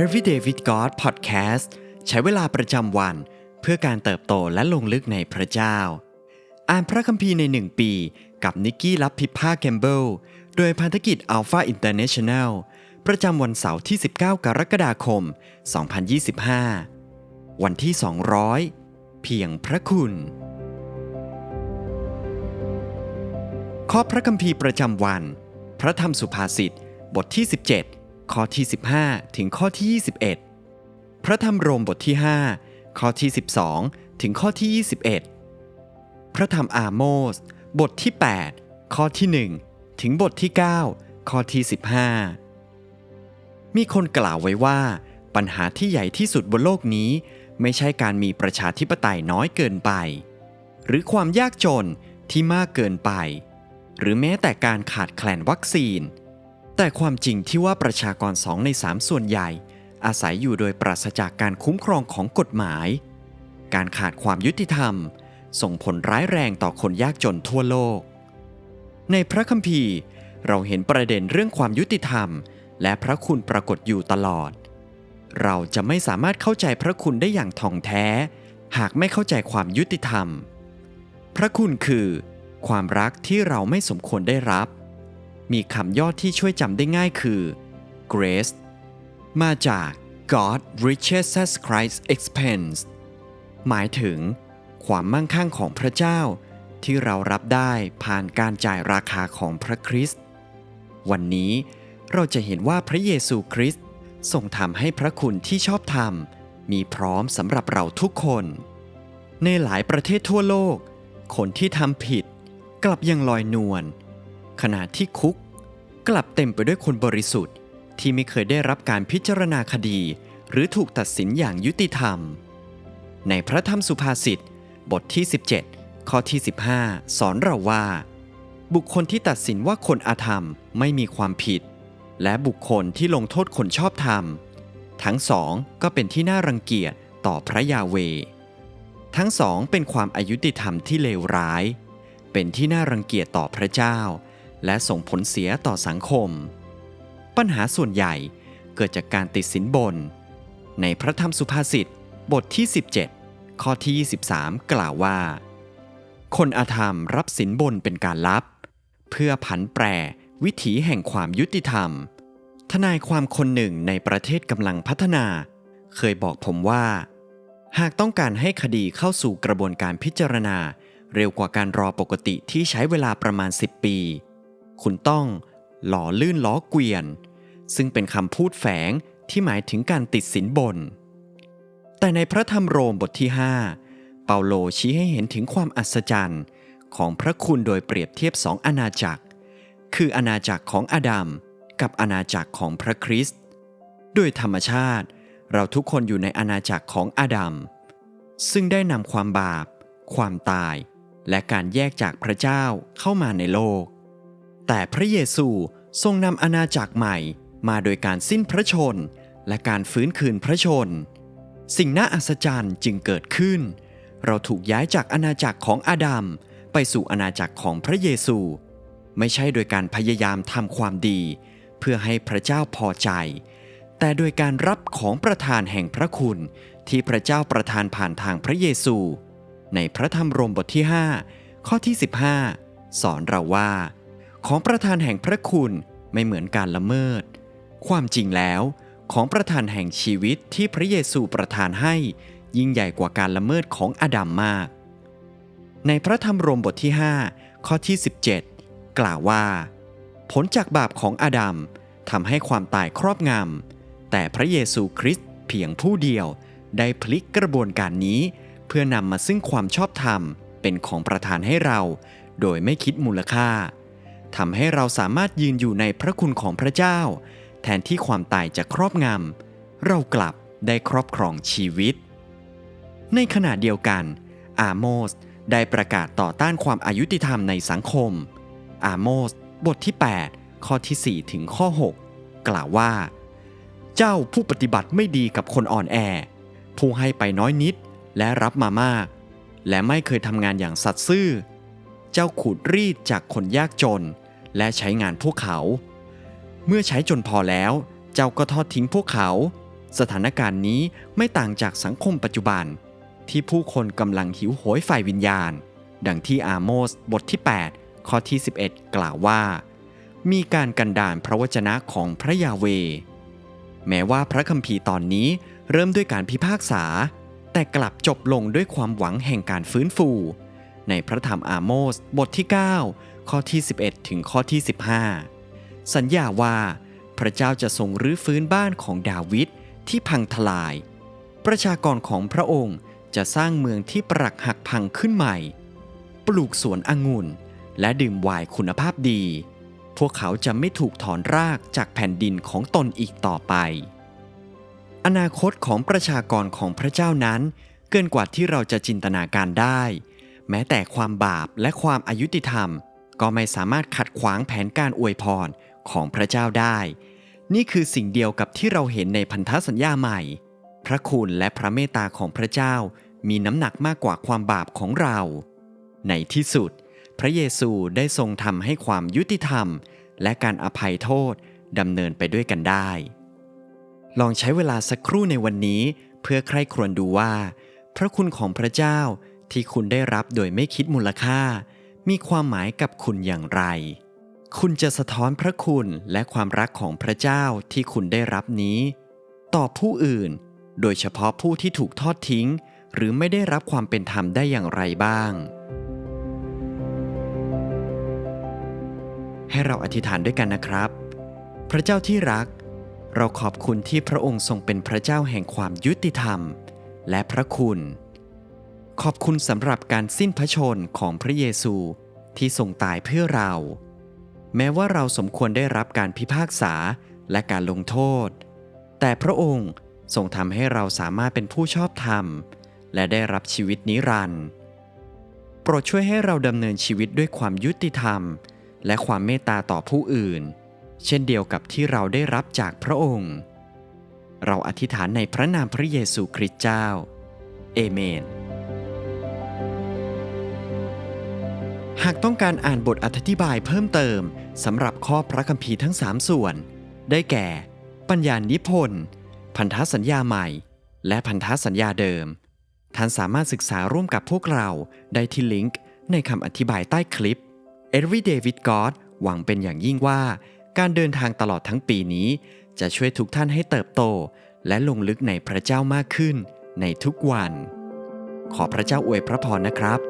Everyday with God Podcast ใช้เวลาประจำวัน เพื่อการเติบโตและลงลึกในพระเจ้า อ่านพระคัมภีร์ในหนึ่งปี กับนิกกี้ลับพิพาแกมเบิลโดยพันธกิจ Alpha International ประจำวันเสาร์ที่ 19 กรกฎาคม 2025 วันที่ 200 เพียงพระคุณ ข้อพระคัมภีร์ประจำวัน พระธรรมสุภาษิต บทที่ 17 ข้อที่ 15 ถึงข้อที่ 21 พระธรรมโรมบทที่ 5 ข้อที่ 12 ถึงข้อที่ 21 พระธรรมอาโมส บทที่ 8 ข้อที่ 1 ถึงบทที่ 9 ข้อที่ 15 มีคนกล่าวไว้ว่า ปัญหาที่ใหญ่ที่สุดบนโลกนี้ ไม่ใช่การมีประชาธิปไตยน้อยเกินไป หรือความยากจนที่มากเกินไป หรือแม้แต่การขาดแคลนวัคซีน แต่ความจริงที่ว่าประชากรสองในสามส่วนใหญ่ อาศัยอยู่โดยปราศจากการคุ้มครองของกฎหมาย การขาดความยุติธรรม ส่งผลร้ายแรงต่อคนยากจนทั่วโลก ในพระคัมภีร์ เราเห็นประเด็นเรื่องความยุติธรรม และพระคุณปรากฏอยู่ตลอด เราจะไม่สามารถเข้าใจพระคุณได้อย่างท่องแท้ หากไม่เข้าใจความยุติธรรม พระคุณคือ ความรักที่เราไม่สมควรได้รับ มีคำย่อที่ช่วยจำได้ง่ายคือ grace มาจาก God riches as Christ expense หมายถึง ความมั่งคั่งของพระเจ้า ที่เรารับได้ผ่านการจ่ายราคาของพระคริสต์วันนี้เราจะเห็นว่าพระเยซูคริสต์ทรงทำให้พระคุณที่ชอบธรรม มีพร้อมสำหรับเราทุกคน ในหลายประเทศทั่วโลก คนที่ทำผิด กลับยังลอยนวล ขณะที่คุกกลับเต็มไปด้วยคนบริสุทธิ์ ที่ไม่เคยได้รับการพิจารณาคดี หรือถูกตัดสินอย่างยุติธรรม ในพระธรรมสุภาษิตบทที่ 17 ข้อที่ 15 สอนเราว่า บุคคลที่ตัดสินว่าคนอาธรรมไม่มีความผิด และบุคคลที่ลงโทษคนชอบธรรม ทั้งสองก็เป็นที่น่ารังเกียจต่อพระยาเว ทั้งสองเป็นความอายุติธรรมที่เลวร้าย เป็นที่น่ารังเกียจต่อพระเจ้า และส่งผลเสียต่อสังคม ปัญหาส่วนใหญ่เกิดจากการติดสินบน ในพระธรรมสุภาษิตบทที่ 17 ข้อที่ 23 กล่าวว่า คนอาธรรมรับสินบนเป็นการลับ เพื่อผันแปรวิถีแห่งความยุติธรรม ทนายความคนหนึ่งในประเทศกำลังพัฒนา เคยบอกผมว่า หากต้องการให้คดีเข้าสู่กระบวนการพิจารณา เร็วกว่าการรอปกติที่ใช้เวลาประมาณ 10 ปี คุณต้องหล่อลื่นล้อเกวียน ซึ่งเป็นคำพูดแฝงที่หมายถึงการติดสินบน แต่ในพระธรรมโรมบทที่ 5 เปาโลชี้ให้เห็นถึงความอัศจรรย์ของพระคุณโดยเปรียบเทียบสองอาณาจักร คืออาณาจักรของอาดัมกับอาณาจักรของพระคริสต์โดยธรรมชาติ เราทุกคนอยู่ในอาณาจักรของอาดัมซึ่งได้นำความบาป ความตาย และการแยกจากพระเจ้าเข้ามาในโลก แต่พระเยซูทรงนำอาณาจักรใหม่มาโดยการสิ้นพระชน และการฟื้นคืนพระชน สิ่งน่าอัศจรรย์จึงเกิดขึ้น เราถูกย้ายจากอาณาจักรของอาดัมไปสู่อาณาจักรของพระเยซู ไม่ใช่โดยการพยายามทำความดี เพื่อให้พระเจ้าพอใจ แต่โดยการรับของประทานแห่งพระคุณที่พระเจ้าประทานผ่านทางพระเยซู ในพระธรรมโรมบทที่ 5 ข้อที่ 15 สอนเราว่า ของประทานแห่งพระคุณไม่เหมือนการละเมิด ความจริงแล้วของประทานแห่งชีวิตที่พระเยซูประทานให้ยิ่งใหญ่กว่าการละเมิดของอาดัมมาก ในพระธรรมโรมบทที่ 5 ข้อที่ 17 กล่าวว่า ผลจากบาปของอาดัมทำให้ความตายครอบงำแต่พระเยซูคริสต์เพียงผู้เดียวได้พลิกกระบวนการนี้ เพื่อนำมาซึ่งความชอบธรรมเป็นของประทานให้เรา โดยไม่คิดมูลค่า ทำให้เราสามารถยืนอยู่ในพระคุณของพระเจ้า แทนที่ความตายจะครอบงำเรากลับได้ครอบครองชีวิต ในขณะเดียวกัน อาโมสได้ประกาศต่อต้านความอายุติธรรมในสังคม อาโมสบทที่ 8 ข้อที่ 4 ถึงข้อ 6 กล่าวว่า เจ้าผู้ปฏิบัติไม่ดีกับคนอ่อนแอ ผู้ให้ไปน้อยนิดและรับมามาก และไม่เคยทำงานอย่างสัตย์ซื่อ เจ้าขูดรีดจากคนยากจน และใช้งานพวกเขา เมื่อใช้จนพอแล้ว เจ้าก็ทอดทิ้งพวกเขา สถานการณ์นี้ไม่ต่างจากสังคมปัจจุบัน ที่ผู้คนกำลังหิวโหยฝ่ายวิญญาณ ดังที่อาโมสบทที่ 8 ข้อที่ 11 กล่าวว่า มีการกันดานพระวจนะของพระยาเว แม้ว่าพระคัมภีร์ตอนนี้เริ่มด้วยการพิพากษา แต่กลับจบลงด้วยความหวังแห่งการฟื้นฟู ในพระธรรมอาโมสบทที่ 9 ข้อที่ 11 ถึงข้อที่ 15 สัญญาว่า พระเจ้าจะทรงรื้อฟื้นบ้านของดาวิดที่พังทลาย ประชากรของพระองค์จะสร้างเมืองที่ปรักหักพังขึ้นใหม่ ปลูกสวนองุ่น และดื่มไวน์คุณภาพดี พวกเขาจะไม่ถูกถอนรากจากแผ่นดินของตนอีกต่อไป อนาคตของประชากรของพระเจ้านั้น เกินกว่าที่เราจะจินตนาการได้ แม้แต่ความบาปและความอายุติธรรม ก็ไม่สามารถขัดขวางแผนการอวยพรของพระเจ้าได้ นี่คือสิ่งเดียวกับที่เราเห็นในพันธสัญญาใหม่ พระคุณและพระเมตตาของพระเจ้ามีน้ำหนักมากกว่าความบาปของเรา ในที่สุด พระเยซูได้ทรงทำให้ความยุติธรรม และการอภัยโทษดำเนินไปด้วยกันได้ ลองใช้เวลาสักครู่ในวันนี้ เพื่อใคร่ครวญดูว่า พระคุณของพระเจ้าที่คุณได้รับโดยไม่คิดมูลค่า มีความหมายกับคุณอย่างไร คุณจะสะท้อนพระคุณและความรักของพระเจ้าที่คุณได้รับนี้ ต่อผู้อื่น โดยเฉพาะผู้ที่ถูกทอดทิ้ง หรือไม่ได้รับความเป็นธรรมได้อย่างไรบ้าง ให้เราอธิษฐานด้วยกันนะครับ พระเจ้าที่รัก เราขอบคุณที่พระองค์ทรงเป็นพระเจ้าแห่งความยุติธรรม และพระคุณ ขอบคุณสำหรับการสิ้นพระชนของพระเยซูที่ทรงตายเพื่อเรา แม้ว่าเราสมควรได้รับการพิพากษาและการลงโทษ แต่พระองค์ทรงทำให้เราสามารถเป็นผู้ชอบธรรม และได้รับชีวิตนิรันดร์โปรดช่วยให้เราดำเนินชีวิตด้วยความยุติธรรม และความเมตตาต่อผู้อื่น เช่นเดียวกับที่เราได้รับจากพระองค์ เราอธิษฐานในพระนามพระเยซูคริสต์เจ้า เอเมน หากต้องการอ่านบทอธิบายเพิ่มเติมสำหรับข้อพระคัมภีร์ทั้ง 3 ส่วน ได้แก่ ปัญญานิพนธ์ พันธสัญญาใหม่ และพันธสัญญาเดิม ท่านสามารถศึกษาร่วมกับพวกเราได้ที่ลิงก์ในคำอธิบายใต้คลิป Everyday with God หวังเป็นอย่างยิ่งว่า การเดินทางตลอดทั้งปีนี้ จะช่วยทุกท่านให้เติบโต และลงลึกในพระเจ้ามากขึ้นในทุกวัน ขอพระเจ้าอวยพระพรนะครับ